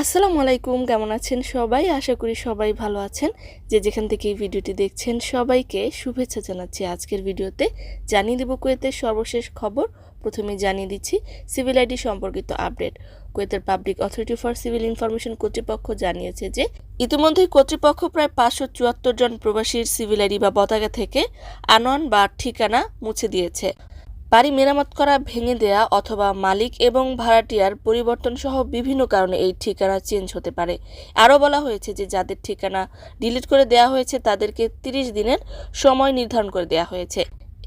আসসালামু আলাইকুম, কেমন আছেন সবাই? আশা করি সবাই ভালো আছেন। যে যেখান থেকে এই ভিডিওটি দেখছেন, সবাইকে শুভেচ্ছা জানাচ্ছি আজকের ভিডিওতে। জানিয়ে দেব কুয়েতের সর্বশেষ খবর। প্রথমে জানিয়ে দিচ্ছি, সিভিল আইডি সম্পর্কিত আপডেট। কুয়েতের public authority for civil information কর্তৃপক্ষ জানিয়েছে যে ইতিমধ্যেই কর্তৃপক্ষ প্রায় পাঁচশো চুয়াত্তর জন প্রবাসীর সিভিল আইডি বা পতাকা থেকে আনোয়ান বা ঠিকানা মুছে দিয়েছে। বাড়ি মেরামত করা, ভেঙে দেয়া অথবা মালিক এবং ভাড়াটিয়ার পরিবর্তন সহ বিভিন্ন কারণে এই ঠিকানা চেঞ্জ হতে পারে। আরও বলা হয়েছে যে, যাদের ঠিকানা ডিলিট করে দেওয়া হয়েছে, তাদেরকে তিরিশ দিনের সময় নির্ধারণ করে দেওয়া হয়েছে।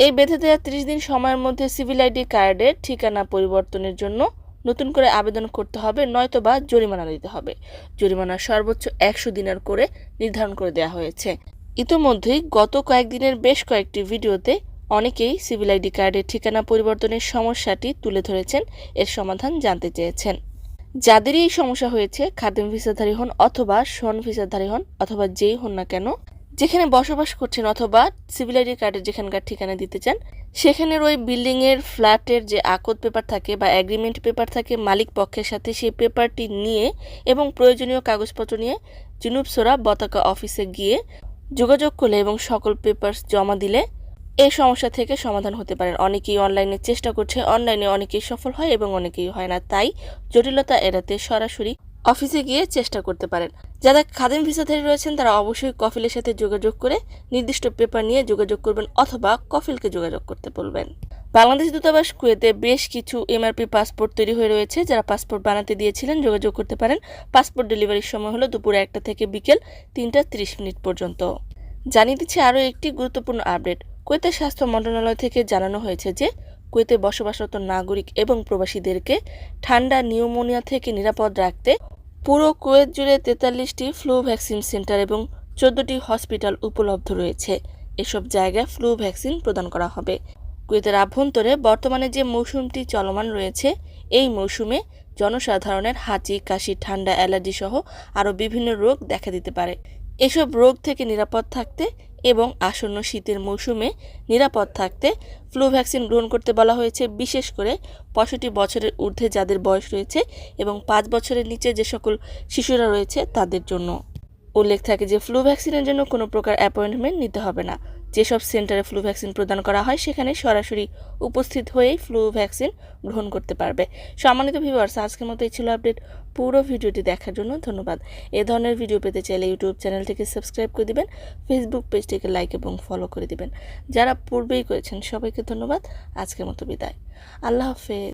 এই বেঁধে দেওয়া তিরিশ দিন সময়ের মধ্যে সিভিল আইডি কার্ডের ঠিকানা পরিবর্তনের জন্য নতুন করে আবেদন করতে হবে নয়তোবা জরিমানা দিতে হবে। জরিমানা সর্বোচ্চ একশো দিনের করে নির্ধারণ করে দেওয়া হয়েছে। ইতোমধ্যেই গত কয়েকদিনের বেশ কয়েকটি ভিডিওতে অনেকেই সিভিল আইডি কার্ডের ঠিকানা পরিবর্তনের সমস্যাটি তুলে ধরেছেন, এর সমাধান জানতে চেয়েছেন। যাদেরই এই সমস্যা হয়েছে, খাদেম ভিসাধারী হন অথবা সন ভিসাধারী হন, অথবা যেই হন না কেন, যেখানে বসবাস করছেন অথবা সিভিল আইডি কার্ডের যেখানকার ঠিকানা দিতে চান, সেখানের ওই বিল্ডিংয়ের ফ্ল্যাটের যে আকদ পেপার থাকে বা অ্যাগ্রিমেন্ট পেপার থাকে মালিক পক্ষের সাথে সেই পেপারটি নিয়ে এবং প্রয়োজনীয় কাগজপত্র নিয়ে জুনুবসোরা বতাকা অফিসে গিয়ে যোগাযোগ করলে এবং সকল পেপারস জমা দিলে এই সমস্যা থেকে সমাধান হতে পারেন। অনেকেই অনলাইনে চেষ্টা করছে, অনলাইনে অনেকেই সফল হয় এবং অনেকেই হয় না। তাই জটিলতা এড়াতে সরাসরি অফিসে গিয়ে চেষ্টা করতে পারেন। যারা খাদেম ভিসাধারী রয়েছেন, তারা অবশ্যই কফিলের সাথে যোগাযোগ করে নির্দিষ্ট পেপার নিয়ে যোগাযোগ করবেন অথবা কফিলকে যোগাযোগ করতে বলবেন। বাংলাদেশ দূতাবাস কুয়েতে বেশ কিছু এমআরপি পাসপোর্ট তৈরি হয়ে রয়েছে। যারা পাসপোর্ট বানাতে দিয়েছিলেন, যোগাযোগ করতে পারেন। পাসপোর্ট ডেলিভারির সময় হলো দুপুর একটা থেকে বিকেল তিনটা ত্রিশ মিনিট পর্যন্ত। জানিয়ে দিচ্ছে আরও একটি গুরুত্বপূর্ণ আপডেট। কুয়েতের স্বাস্থ্য মন্ত্রণালয় থেকে জানানো হয়েছে যে, কুয়েতে বসবাসরত নাগরিক এবং প্রবাসীদেরকে ঠান্ডা নিউমোনিয়া থেকে নিরাপদ রাখতে পুরো কুয়েত জুড়ে তেতাল্লিশটি ফ্লু ভ্যাকসিন সেন্টার এবং চোদ্দটি হসপিটাল উপলব্ধ রয়েছে। এসব জায়গায় ফ্লু ভ্যাকসিন প্রদান করা হবে। কুয়েতের আভ্যন্তরে বর্তমানে যে মৌসুমটি চলমান রয়েছে, এই মৌসুমে জনসাধারণের হাঁচি, কাশি, ঠান্ডা অ্যালার্জি সহ আরও বিভিন্ন রোগ দেখা দিতে পারে। এসব রোগ থেকে নিরাপদ থাকতে এবং আসন্ন শীতের মৌসুমে নিরাপদ থাকতে ফ্লু ভ্যাকসিন গ্রহণ করতে বলা হয়েছে। বিশেষ করে পঁয়ষট্টি বছরের ঊর্ধ্বে যাদের বয়স রয়েছে এবং পাঁচ বছরের নিচে যে সকল শিশুরা রয়েছে তাদের জন্য। উল্লেখ থাকে যে ফ্লু ভ্যাকসিনের জন্য কোনো প্রকার অ্যাপয়েন্টমেন্ট নিতে হবে না। যেসব সেন্টারে ফ্লু ভ্যাকসিন প্রদান করা হয়, সেখানে সরাসরি উপস্থিত হয়েই ফ্লু ভ্যাকসিন গ্রহণ করতে পারবে। সম্মানিত ভিউয়ার্স আজকের মতো এই ছিল আপডেট। পুরো ভিডিওটি দেখার জন্য ধন্যবাদ। এ ধরনের ভিডিও পেতে চাইলে ইউটিউব চ্যানেলটিকে সাবস্ক্রাইব করে দিবেন ফেসবুক পেজটিকে লাইক এবং ফলো করে দিবেন। যারা পূর্বেই করেছেন, সবাইকে ধন্যবাদ। আজকের মতো বিদায়। আল্লাহ হাফেজ।